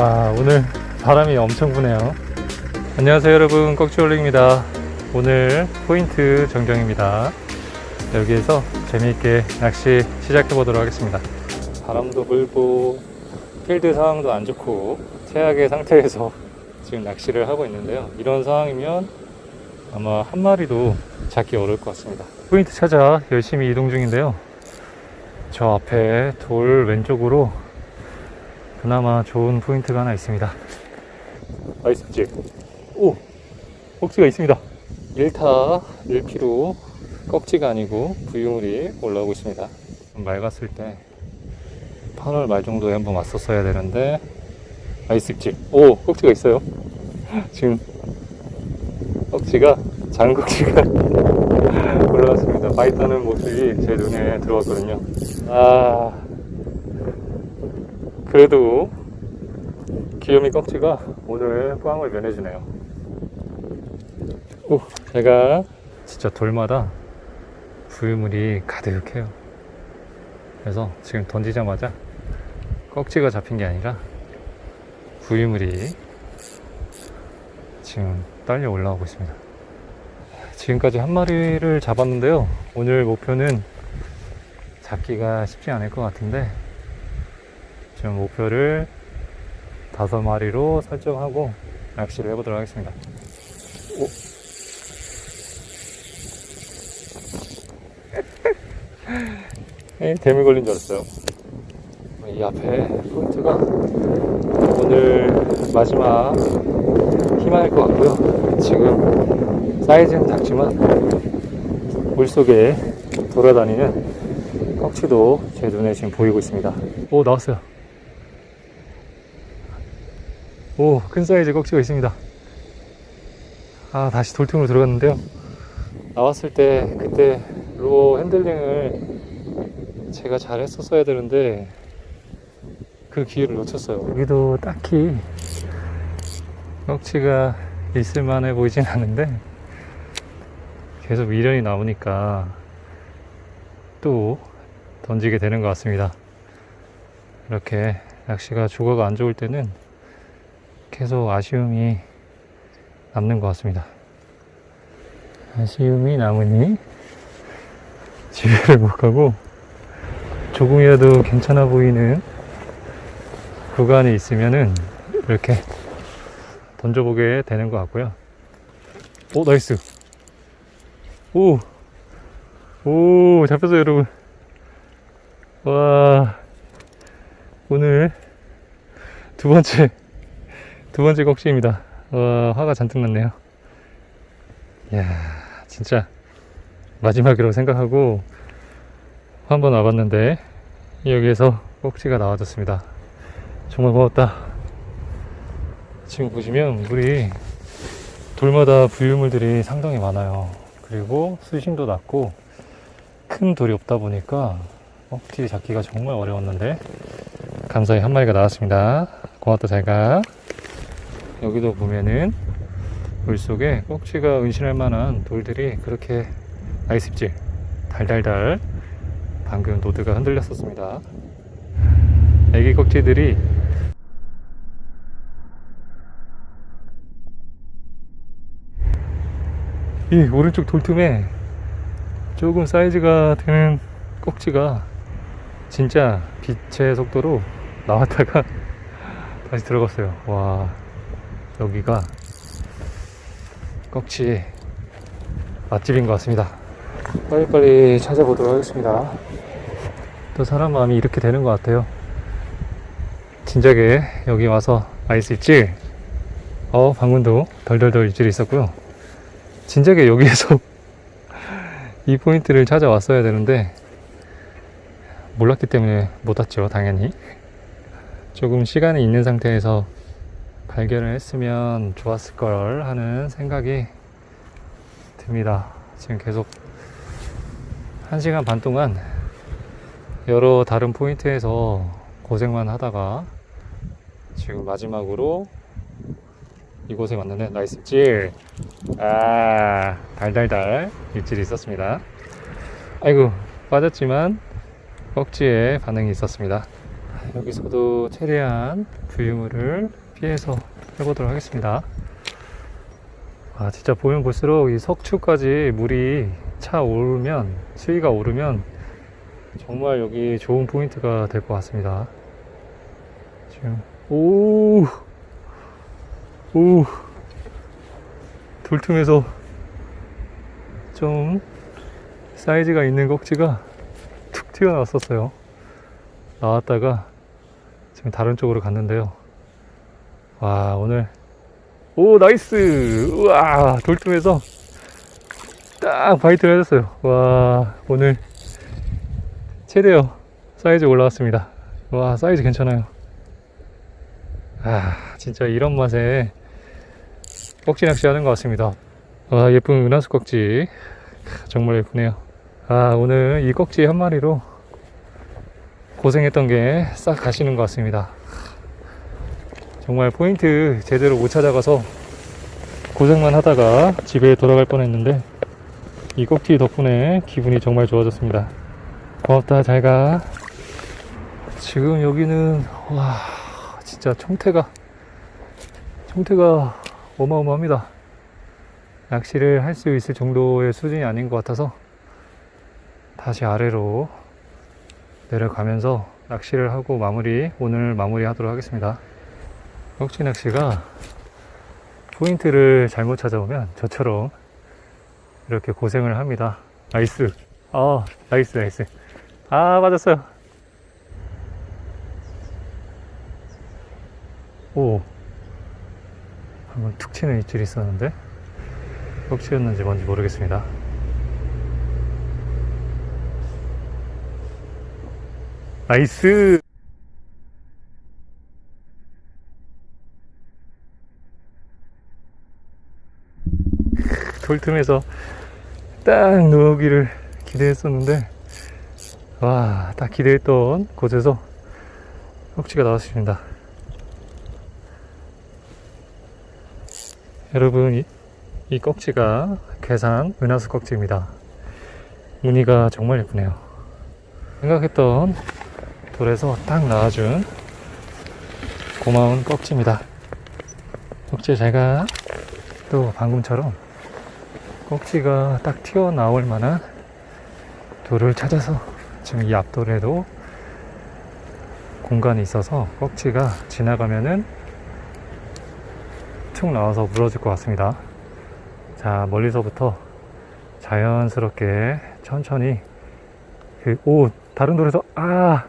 와 오늘 바람이 엄청 부네요. 안녕하세요 여러분. 꺽지올링입니다. 오늘 포인트 전경입니다. 여기에서 재미있게 낚시 시작해 보도록 하겠습니다. 바람도 불고 필드 상황도 안 좋고 최악의 상태에서 지금 낚시를 하고 있는데요. 이런 상황이면 아마 한 마리도 잡기 어려울 것 같습니다. 포인트 찾아 열심히 이동 중인데요. 저 앞에 돌 왼쪽으로 그나마 좋은 포인트가 하나 있습니다. 나이스지? 오! 꼭지가 있습니다. 1타 1피로 꺽지가 아니고 부유물이 올라오고 있습니다. 좀 맑았을 때 8월 말 정도에 한번 왔었어야 되는데 나이스지? 오! 꼭지가 있어요. 지금 꺽지가 작은 꺽지가 올라왔습니다. 바이트하는 모습이 제 눈에 들어왔거든요. 아 그래도 귀요미 꺽지가 오늘 포항을 면해주네요. 오, 제가 진짜 돌마다 부유물이 가득해요. 그래서 지금 던지자마자 꺽지가 잡힌 게 아니라 부유물이 지금 딸려 올라오고 있습니다. 지금까지 한 마리를 잡았는데요. 오늘 목표는 잡기가 쉽지 않을 것 같은데 지금 목표를 다섯 마리로 설정하고 낚시를 해보도록 하겠습니다. 오. 에, 데미 걸린 줄 알았어요. 이 앞에 포인트가 오늘 마지막 희망일 것 같고요. 지금 사이즈는 작지만 물속에 돌아다니는 꺽치도 제 눈에 지금 보이고 있습니다. 오, 나왔어요. 오, 큰 사이즈 꺽치가 있습니다. 아, 다시 돌통으로 들어갔는데요. 나왔을 때 그때 로 핸들링을 제가 잘 했었어야 되는데 그 기회를 놓쳤어요. 여기도 딱히 꺽치가 있을 만해 보이진 않은데 계속 미련이 나오니까 또 던지게 되는 것 같습니다. 이렇게 낚시가 조거가 안 좋을 때는 계속 아쉬움이 남는 것 같습니다. 아쉬움이 남으니 집에를 못 가고 조금이라도 괜찮아 보이는 구간이 있으면은 이렇게 던져보게 되는 것 같고요. 오, 나이스. 오, 오, 잡혔어요, 여러분. 와, 오늘 두 번째, 두 번째 꺽지입니다. 와, 화가 잔뜩 났네요. 이야, 진짜 마지막이라고 생각하고 한번 와봤는데 여기에서 꼭지가 나와줬습니다. 정말 고맙다. 지금 보시면 물이 돌마다 부유물들이 상당히 많아요. 그리고 수심도 낮고 큰 돌이 없다 보니까 꺽지 잡기가 정말 어려웠는데 감사히 한 마리가 나왔습니다. 고맙다 잘가. 여기도 보면은 물 속에 꺽지가 은신할 만한 돌들이 그렇게 나이스입질 달달달 방금 노드가 흔들렸었습니다. 애기 꺽지들이 이 오른쪽 돌틈에 조금 사이즈가 되는 꼭지가 진짜 빛의 속도로 나왔다가 다시 들어갔어요. 와, 여기가 꺽치 맛집인 것 같습니다. 빨리빨리 찾아보도록 하겠습니다. 또 사람 마음이 이렇게 되는 것 같아요. 진작에 여기 와서 아이스 입질, 어, 방금도 덜덜덜 입질이 있었고요. 진작에 여기에서 이 포인트를 찾아왔어야 되는데 몰랐기 때문에 못 왔죠 당연히 조금 시간이 있는 상태에서 발견을 했으면 좋았을 걸 하는 생각이 듭니다. 지금 계속 1시간 반 동안 여러 다른 포인트에서 고생만 하다가 지금 마지막으로 이곳에 왔는데 나이스 입질 아 달달달 입질이 있었습니다. 아이고 빠졌지만 꺽지에 반응이 있었습니다 여기서도 최대한 부유물을 피해서 해보도록 하겠습니다. 아, 진짜 보면 볼수록 이 석추까지 물이 차 오르면, 수위가 오르면 정말 여기 좋은 포인트가 될 것 같습니다. 지금, 오, 오, 돌틈에서 좀 사이즈가 있는 꼭지가 툭 튀어나왔었어요. 나왔다가 지금 다른 쪽으로 갔는데요. 와, 오늘 오, 나이스! 우와, 돌tum에서 딱 바이트를 해줬어요. 와, 오늘 최대요 사이즈 올라왔습니다. 와, 사이즈 괜찮아요. 아, 진짜 이런 맛에 꼭지 낚시 하는 것 같습니다. 와, 예쁜 은하수 꼭지. 정말 예쁘네요. 아, 오늘 이 꼭지 한 마리로 고생했던 게 싹 가시는 것 같습니다. 정말 포인트 제대로 못 찾아가서 고생만 하다가 집에 돌아갈 뻔했는데 이 꼭지 덕분에 기분이 정말 좋아졌습니다. 고맙다 잘 가. 지금 여기는 와 진짜 총태가 총태가 어마어마합니다. 낚시를 할 수 있을 정도의 수준이 아닌 것 같아서 다시 아래로 내려가면서 낚시를 하고 마무리 오늘 마무리 하도록 하겠습니다. 꼭지 낚시가 포인트를 잘못 찾아오면 저처럼 이렇게 고생을 합니다. 나이스. 아, 나이스, 나이스. 아, 맞았어요. 오. 한번 툭 치는 입질이 있었는데, 꼭지였는지 뭔지 모르겠습니다. 나이스! 돌틈에서 딱 누우기를 기대했었는데 와 딱 기대했던 곳에서 꼭지가 나왔습니다. 여러분 이, 이 꼭지가 괴산 은하수 꼭지입니다. 무늬가 정말 예쁘네요. 생각했던 돌에서 딱 나와준 고마운 꼭지입니다 꼭지 잘가 또 방금처럼 꼭지가 딱 튀어나올 만한 돌을 찾아서 지금 이 앞돌에도 공간이 있어서 꼭지가 지나가면은 툭 나와서 물어질 것 같습니다. 자, 멀리서부터 자연스럽게 천천히 그, 오, 다른 돌에서, 아!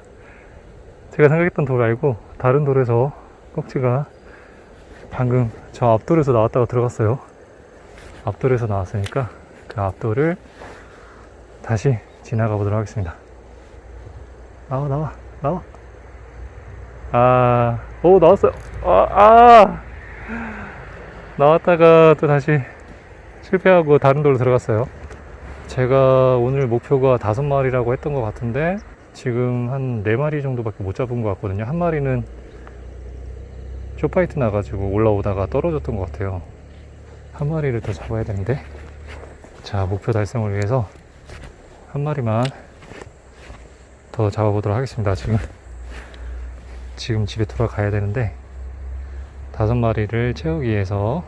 제가 생각했던 돌 말고 다른 돌에서 꼭지가 방금 저 앞돌에서 나왔다가 들어갔어요. 앞돌에서 나왔으니까 그 앞돌을 다시 지나가 보도록 하겠습니다. 나와, 나와, 나와. 아, 오, 나왔어요. 아, 아! 나왔다가 또 다시 실패하고 다른 돌로 들어갔어요. 제가 오늘 목표가 다섯 마리라고 했던 것 같은데 지금 한네 마리 정도밖에 못 잡은 것 같거든요. 한 마리는 쇼파이트 나가지고 올라오다가 떨어졌던 것 같아요. 한 마리를 더 잡아야 되는데. 자, 목표 달성을 위해서 한 마리만 더 잡아보도록 하겠습니다. 지금, 지금 집에 돌아가야 되는데, 다섯 마리를 채우기 위해서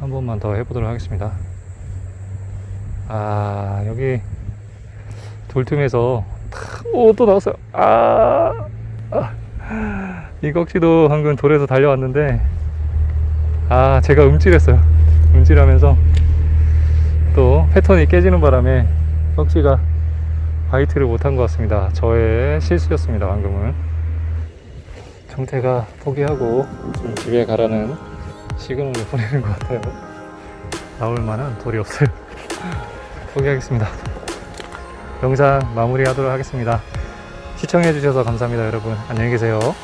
한 번만 더 해보도록 하겠습니다. 아, 여기 돌틈에서 탁, 오, 또 나왔어요. 아, 아. 이 꼭지도 방금 돌에서 달려왔는데 아 제가 움찔했어요. 움찔하면서 또 패턴이 깨지는 바람에 꼭지가 바이트를 못한 것 같습니다. 저의 실수였습니다 방금은. 정태가 포기하고 지금 집에 가라는 시그널을 보내는 것 같아요. 나올 만한 돌이 없어요. 포기하겠습니다 영상 마무리하도록 하겠습니다. 시청해 주셔서 감사합니다 여러분. 안녕히 계세요